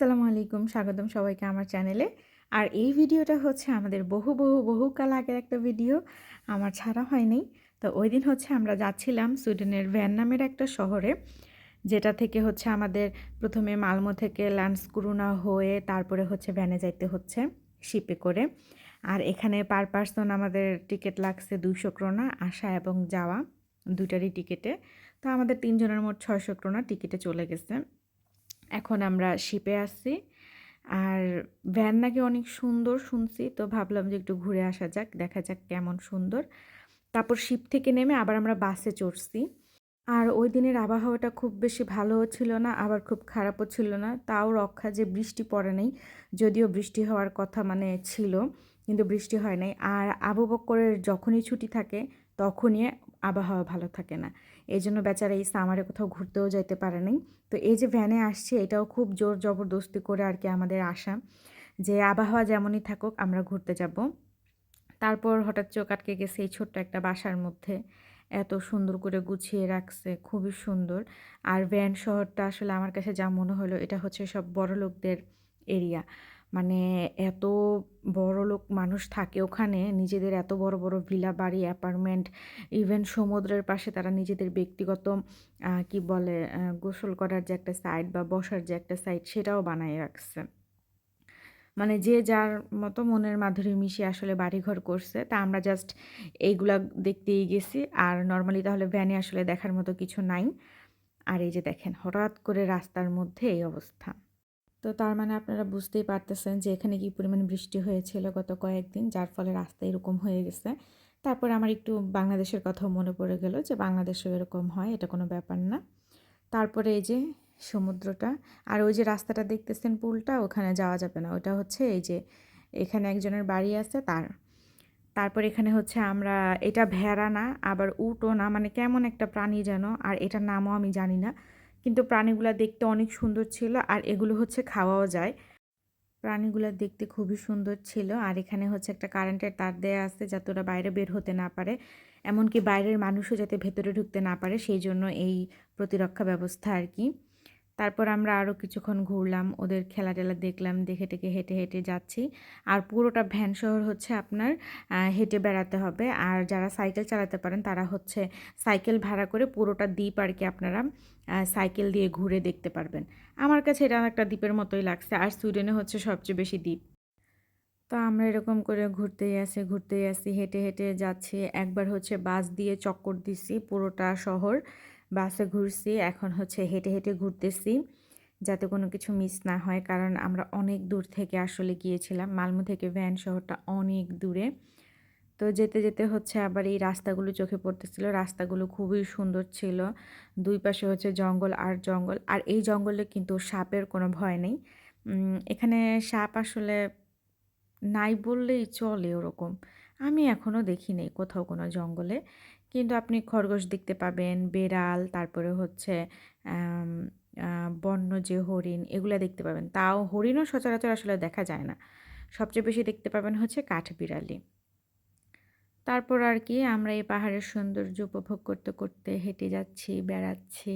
আসসালামু আলাইকুম, স্বাগতম সবাইকে আমার চ্যানেলে। আর এই ভিডিওটা হচ্ছে আমাদের বহু বহু বহু কাল আগের একটা ভিডিও, আমার ছাড়া হয়নি। তো ওই দিন হচ্ছে আমরা যাচ্ছিলাম সুইডেনের ভ্যান নামের একটা শহরে, যেটা থেকে হচ্ছে আমাদের প্রথমে মালমো থেকে লান্সকুরুনা হয়ে তারপরে হচ্ছে ভ্যানে যাইতে হচ্ছে শিপে করে। আর এখানে পার পার্সন আমাদের টিকিট লাগছে দুশো ক্রোনা আসা এবং যাওয়া দুটারই টিকিটে। তো আমাদের তিনজনের মোট ছয়শো ক্রোনা টিকিটে চলে গেছে। এখন আমরা শিপে আসছি। আর ভ্যান নাকি অনেক সুন্দর শুনছি, তো ভাবলাম যে একটু ঘুরে আসা যাক, দেখা যাক কেমন সুন্দর। তারপর শিপ থেকে নেমে আবার আমরা বাসে চড়ছি। আর ওই দিনের আবহাওয়াটা খুব বেশি ভালোও ছিল না, আবার খুব খারাপও ছিল না। তাও রক্ষা যে বৃষ্টি পড়ে নেই, যদিও বৃষ্টি হওয়ার কথা মানে ছিল। কিন্তু বৃষ্টি হয় নাই। আর আবু বক্করের যখনই ছুটি থাকে, তখনই আবহাওয়া ভালো থাকে না। এই জন্য বেচারা এই সামারে কোথাও ঘুরতেও যাইতে পারে নাই। তো এই যে ভ্যানে আসছে, এটাও খুব জোর জবরদস্তি করে আর কি আমাদের আশা যে আবহাওয়া যেমনই থাকুক, আমরা ঘুরতে যাব। তারপর হঠাৎ চোখ আটকে গেছে এই ছোট্ট একটা বাসার মধ্যে। এত সুন্দর করে গুছিয়ে রাখছে, খুবই সুন্দর। আর ভ্যান শহরটা আসলে আমার কাছে যা মনে হলো, এটা হচ্ছে সব বড় লোকদের এরিয়া মানে এত বড় লোক মানুষ থাকে ওখানে, নিজেদের এত বড় বড় ভিলা বাড়ি, অ্যাপার্টমেন্ট, ইভেন সমুদ্রের পাশে তারা নিজেদের ব্যক্তিগত কি বলে গোসল করার যে একটা সাইড বা বসার যে একটা সাইড সেটাও বানায় রাখছে। মানে যে যার মতো মনের মাধুরী মিশিয়ে আসলে বাড়িঘর করছে, তা আমরা জাস্ট এইগুলা দেখতেই গেছি। আর নর্মালি তাহলে ভ্যানে আসলে দেখার মতো কিছু নাই। আর এই যে দেখেন, হঠাৎ করে রাস্তার মধ্যে এই অবস্থা। তো তার মানে আপনারা বুঝতেই পারতেছেন যে এখানে কি পরিমাণ বৃষ্টি হয়েছিল গত কয়েকদিন, যার ফলে রাস্তা এরকম হয়ে গেছে। তারপর আমার একটু বাংলাদেশের কথাও মনে পড়ে গেল যে বাংলাদেশেও এরকম হয়, এটা কোনো ব্যাপার না। তারপরে এই যে সমুদ্রটা, আর ওই যে রাস্তাটা দেখতেছেন পুলটা, ওখানে যাওয়া যাবে না। ওটা হচ্ছে এই যে এখানে একজনের বাড়ি আছে তার। তারপর এখানে হচ্ছে আমরা, এটা ভেড়া না, আবার উটও না মানে কেমন একটা প্রাণী যেন, আর এটার নামও আমি জানি না। কিন্তু প্রাণীগুলো দেখতে অনেক সুন্দর ছিল আর এগুলো হচ্ছে খাওয়াও যায়। প্রাণীগুলো দেখতে খুবই সুন্দর ছিল আর এখানে হচ্ছে একটা কারেন্টের তার দেয়া আছে যাতে ওরা বাইরে বের হতে না পারে। এমনকি বাইরের মানুষও যাতে ভেতরে ঢুকতে না পারে, সেই জন্য এই প্রতিরক্ষা ব্যবস্থা আর কি। তারপর আমরা আরও কিছুক্ষণ ঘুরলাম, ওদের খেলা টেলা দেখলাম, দেখে টেকে হেঁটে হেঁটে যাচ্ছি। আর পুরোটা ভ্যান শহর হচ্ছে আপনার হেঁটে বেড়াতে হবে। আর যারা সাইকেল চালাতে পারেন, তারা হচ্ছে সাইকেল ভাড়া করে পুরোটা দ্বীপ আর কি আপনারা সাইকেল দিয়ে ঘুরে দেখতে পারবেন। আমার কাছে এটা একটা দ্বীপের মতোই লাগছে। আর সুইডেনে হচ্ছে সবচেয়ে বেশি দ্বীপ। তো আমরা এরকম করে ঘুরতেই আসি ঘুরতেই আসি, হেঁটে হেঁটে যাচ্ছি। একবার হচ্ছে বাস দিয়ে চক্কর দিছি পুরোটা শহর। বাসে ঘুরছি, এখন হচ্ছে হেঁটে হেঁটে ঘুরতেছি, যাতে কোনো কিছু মিস না হয়, কারণ আমরা অনেক দূর থেকে আসলে গিয়েছিলাম। মালমো থেকে ভ্যান শহরটা অনেক দূরে। তো যেতে যেতে হচ্ছে আবার এই রাস্তাগুলো চোখে পড়তেছিল, রাস্তাগুলো খুবই সুন্দর ছিল। দুই পাশে হচ্ছে জঙ্গল আর জঙ্গল, আর এই জঙ্গলে কিন্তু সাপের কোনো ভয় নেই। এখানে সাপ আসলে নাই বললেই চলে ওরকম। আমি এখনও দেখি নেই কোথাও কোনো জঙ্গলে। কিন্তু আপনি খরগোশ দেখতে পাবেন, বেড়াল, তারপরে হচ্ছে বন্য যে হরিণ, এগুলো দেখতে পাবেন। তাও হরিণও সচরাচর আসলে দেখা যায় না। সবচেয়ে বেশি দেখতে পাবেন হচ্ছে কাঠ বিড়ালি তারপর আর কি আমরা এই পাহাড়ের সৌন্দর্য উপভোগ করতে করতে হেঁটে যাচ্ছি, বেড়াচ্ছি।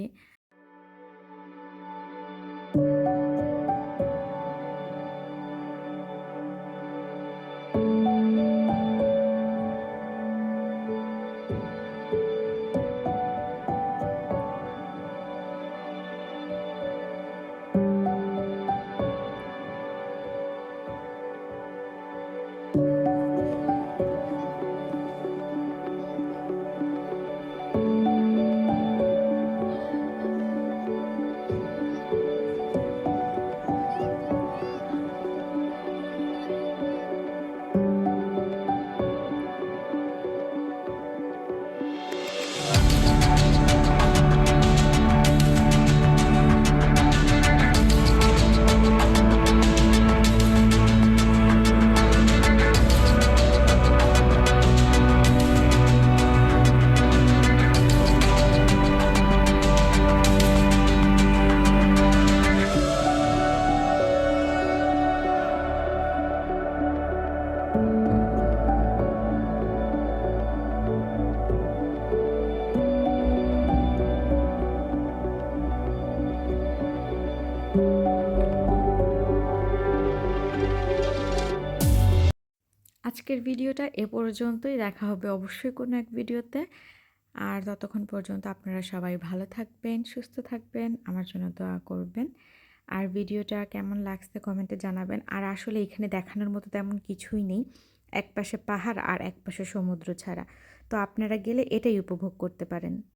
আজকের ভিডিওটা এ পর্যন্তই। দেখা হবে অবশ্যই কোনো এক ভিডিওতে। আর ততক্ষণ পর্যন্ত আপনারা সবাই ভালো থাকবেন, সুস্থ থাকবেন, আমার জন্য দোয়া করবেন। আর ভিডিওটা কেমন লাগছে কমেন্টে জানাবেন। আর আসলে এখানে দেখানোর মতো তেমন কিছুই নেই। একপাশে পাহাড় আর একপাশে সমুদ্র ছাড়া। তো আপনারা গেলে এটাই উপভোগ করতে পারেন।